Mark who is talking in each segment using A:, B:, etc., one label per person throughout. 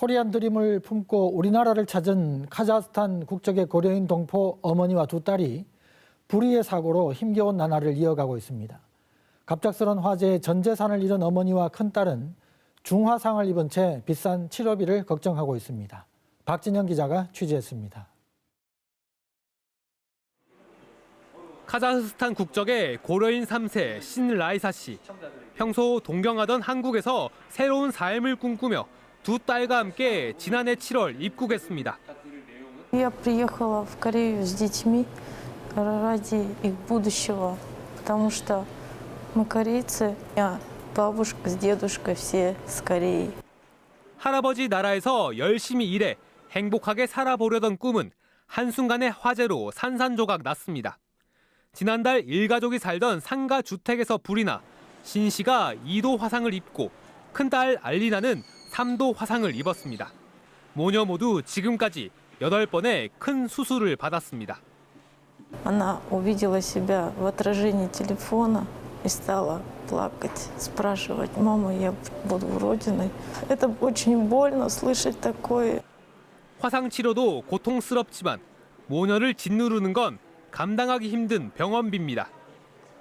A: 코리안 드림을 품고 우리나라를 찾은 카자흐스탄 국적의 고려인 동포 어머니와 두 딸이 불의의 사고로 힘겨운 나날을 이어가고 있습니다. 갑작스런 화재에 전 재산을 잃은 어머니와 큰딸은 중화상을 입은 채 비싼 치료비를 걱정하고 있습니다. 박진영 기자가 취재했습니다.
B: 카자흐스탄 국적의 고려인 3세 신라이사 씨. 평소 동경하던 한국에서 새로운 삶을 꿈꾸며 두 딸과 함께 지난해 7월 입국했습니다.
C: Я приехала в Корею с детьми ради их будущего, потому что мы корейцы, а бабушка с дедушкой все с Кореи.
B: 할아버지 나라에서 열심히 일해 행복하게 살아보려던 꿈은 한순간의 화재로 산산조각 났습니다. 지난달 일가족이 살던 상가 주택에서 불이 나 신 씨가 2도 화상을 입고 큰딸 알리나는 3도 화상을 입었습니다. 모녀 모두 지금까지 8번의 큰 수술을 받았습니다.
C: Она увидела себя в отражении телефона и стала плакать, спрашивать, мама, я буду уродиной. Это очень больно слышать такое.
B: 화상 치료도 고통스럽지만 모녀를 짓누르는 건 감당하기 힘든 병원비입니다.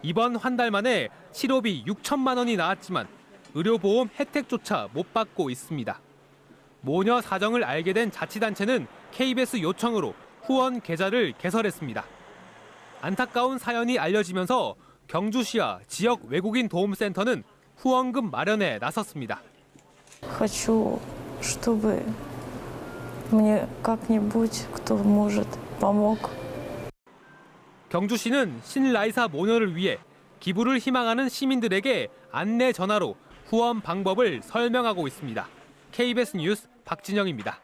B: 이번 한 달 만에 치료비 6천만 원이 나왔지만 의료보험 혜택조차 못 받고 있습니다. 모녀 사정을 알게 된 자치단체는 KBS 요청으로 후원 계좌를 개설했습니다. 안타까운 사연이 알려지면서 경주시와 지역 외국인 도움센터는 후원금 마련에 나섰습니다.
C: Хочу, чтобы мне как-нибудь кто может помог
B: 경주시는 신라이사 모녀를 위해 기부를 희망하는 시민들에게 안내 전화로 후원 방법을 설명하고 있습니다. KBS 뉴스 박진영입니다.